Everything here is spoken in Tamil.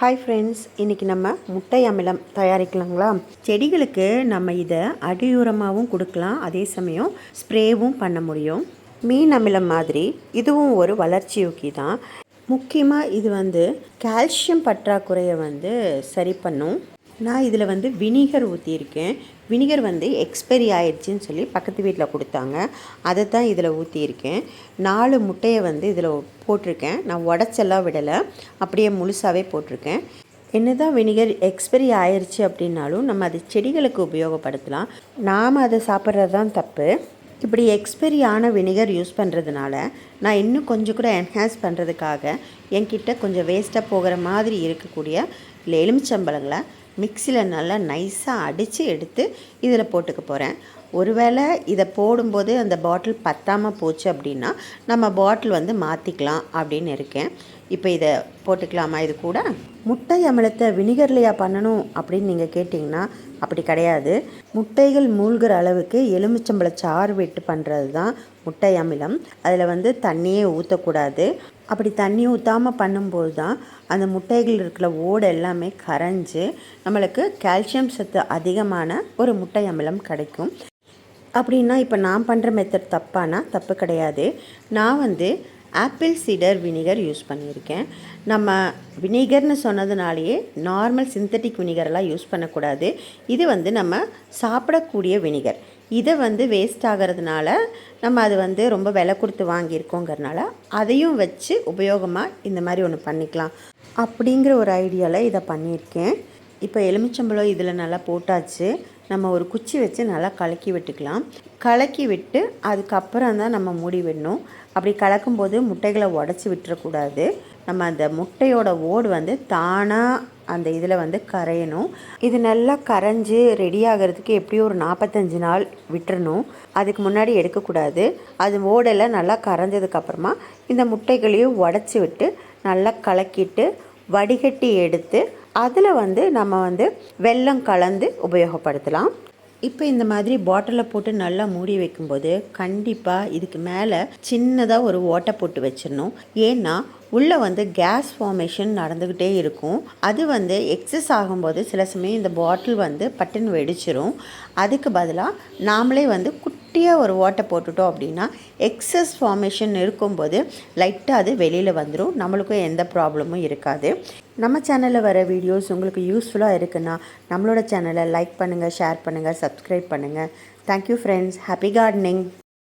ஹாய் ஃப்ரெண்ட்ஸ் இன்றைக்கி நம்ம முட்டை அமிலம் தயாரிக்கலாங்களா? செடிகளுக்கு நம்ம இதை அடியுரமாகவும் கொடுக்கலாம். அதே சமயம் ஸ்ப்ரேவும் பண்ண முடியும். மீன் அமிலம் மாதிரி இதுவும் ஒரு வளர்ச்சி ஊக்கி தான் முக்கியமாக இது வந்து கால்சியம் பற்றாக்குறையை வந்து சரி பண்ணும். நான் இதில் வந்து வினிகர் ஊற்றியிருக்கேன் வினிகர் வந்து எக்ஸ்பைரி ஆயிடுச்சின்னு சொல்லி பக்கத்து வீட்டில் கொடுத்தாங்க. அதை தான் இதில் ஊற்றியிருக்கேன் நாலு முட்டையை வந்து இதில் போட்டிருக்கேன். நான் உடச்செல்லாம் விடலை. அப்படியே முழுசாகவே போட்டிருக்கேன். என்னதான் வினிகர் எக்ஸ்பைரி ஆயிடுச்சு அப்படின்னாலும் நம்ம அது செடிகளுக்கு உபயோகப்படுத்தலாம். நாம் அதை சாப்பிட்றது தான் தப்பு. இப்படி எக்ஸ்பைரி ஆன வினிகர் யூஸ் பண்ணுறதுனால நான் இன்னும் கொஞ்சம் கூட என்ஹான்ஸ் பண்ணுறதுக்காக என்கிட்ட கொஞ்சம் வேஸ்ட்டாக போகிற மாதிரி இருக்கக்கூடிய இல்லை எலுமிச்சம்பழங்களை மிக்சியில் நல்லா நைஸாக அடித்து எடுத்து இதில் போட்டுக்க போகிறேன் ஒருவேளை இதை போடும்போது அந்த பாட்டில் பத்தாமல் போச்சு அப்படின்னா நம்ம பாட்டில் வந்து மாற்றிக்கலாம் அப்படின்னு இருக்கேன். இப்போ இதை போட்டுக்கலாமா? இது கூட முட்டை அமிலத்தை வினிகர்லையா பண்ணணும் அப்படின்னு நீங்கள் கேட்டிங்கன்னா அப்படி கிடையாது. முட்டைகள் மூழ்கிற அளவுக்கு எலுமிச்சம்பழ சாறு விட்டு பண்ணுறது தான் முட்டை அமிலம். அதில் வந்து தண்ணியே ஊற்றக்கூடாது அப்படி தண்ணி ஊற்றாமல் பண்ணும்போது தான் அந்த முட்டைகள் இருக்கிற ஓடு எல்லாமே கரைஞ்சு நம்மளுக்கு கால்சியம் சத்து அதிகமான ஒரு முட்டை அமிலம் கிடைக்கும். அப்படின்னா இப்போ நான் பண்ணுற மெத்தட் தப்பானா? தப்பு கிடையாது. நான் வந்து ஆப்பிள் சீடர் வினிகர் யூஸ் பண்ணியிருக்கேன். நம்ம வினிகர்னு சொன்னதுனாலேயே நார்மல் சிந்தட்டிக் வினிகரெல்லாம் யூஸ் பண்ணக்கூடாது. இது வந்து நம்ம சாப்பிடக்கூடிய வினிகர். இதை வந்து வேஸ்ட் ஆகிறதுனால நம்ம அது வந்து ரொம்ப விலை கொடுத்து வாங்கியிருக்கோங்கிறனால அதையும் வச்சு உபயோகமாக இந்த மாதிரி ஒன்று பண்ணிக்கலாம். அப்படிங்கிற ஒரு ஐடியாவில் இதை பண்ணியிருக்கேன். இப்போ எலுமிச்சம்பழம் இதில் நல்லா போட்டாச்சு. நம்ம ஒரு குச்சி வச்சு நல்லா கலக்கி விட்டுக்கலாம். கலக்கி விட்டு அதுக்கப்புறம் தான் நம்ம மூடி விடணும் அப்படி கலக்கும்போது முட்டைகளை உடச்சி விட்டுறக்கூடாது. நம்ம அந்த முட்டையோட ஓடு வந்து தானாக அந்த இதில் வந்து கரையணும். இது நல்லா கரைஞ்சி ரெடி ஆகிறதுக்கு எப்படியும் ஒரு நாற்பத்தஞ்சு நாள் விட்டுறணும். அதுக்கு முன்னாடி எடுக்கக்கூடாது. அது ஓடெல்லாம் நல்லா கரைஞ்சதுக்கப்புறமா இந்த முட்டைகளையும் உடச்சி விட்டு நல்லா கலக்கிட்டு வடிகட்டி எடுத்து அதில் வந்து நம்ம வந்து வெல்லம் கலந்து உபயோகப்படுத்தலாம். இப்போ இந்த மாதிரி பாட்டிலில் போட்டு நல்லா மூடி வைக்கும்போது கண்டிப்பாக இதுக்கு மேலே சின்னதாக ஒரு ஓட்டை போட்டு வச்சிடணும். ஏன்னா உள்ளே வந்து கேஸ் ஃபார்மேஷன் நடந்துக்கிட்டே இருக்கும். அது வந்து எக்ஸஸ் ஆகும்போது சில சமயம் இந்த பாட்டில் வந்து பட்டுன்னு வெடிச்சிரும். அதுக்கு பதிலாக நாமளே வந்து குட்டியாக ஒரு ஓட்டை போட்டுட்டோம் அப்படின்னா எக்ஸஸ் ஃபார்மேஷன் இருக்கும்போது லைட்டாக அது வெளியில் வந்துடும் நம்மளுக்கும் எந்த ப்ராப்ளமும் இருக்காது. நம்ம சேனலில் வர வீடியோஸ் உங்களுக்கு யூஸ்ஃபுல்லாக இருக்குன்னா நம்மளோட சேனலை லைக் பண்ணுங்கள் ஷேர் பண்ணுங்கள் சப்ஸ்கிரைப் பண்ணுங்கள் தேங்க்யூ ஃப்ரெண்ட்ஸ் ஹாப்பி கார்டனிங்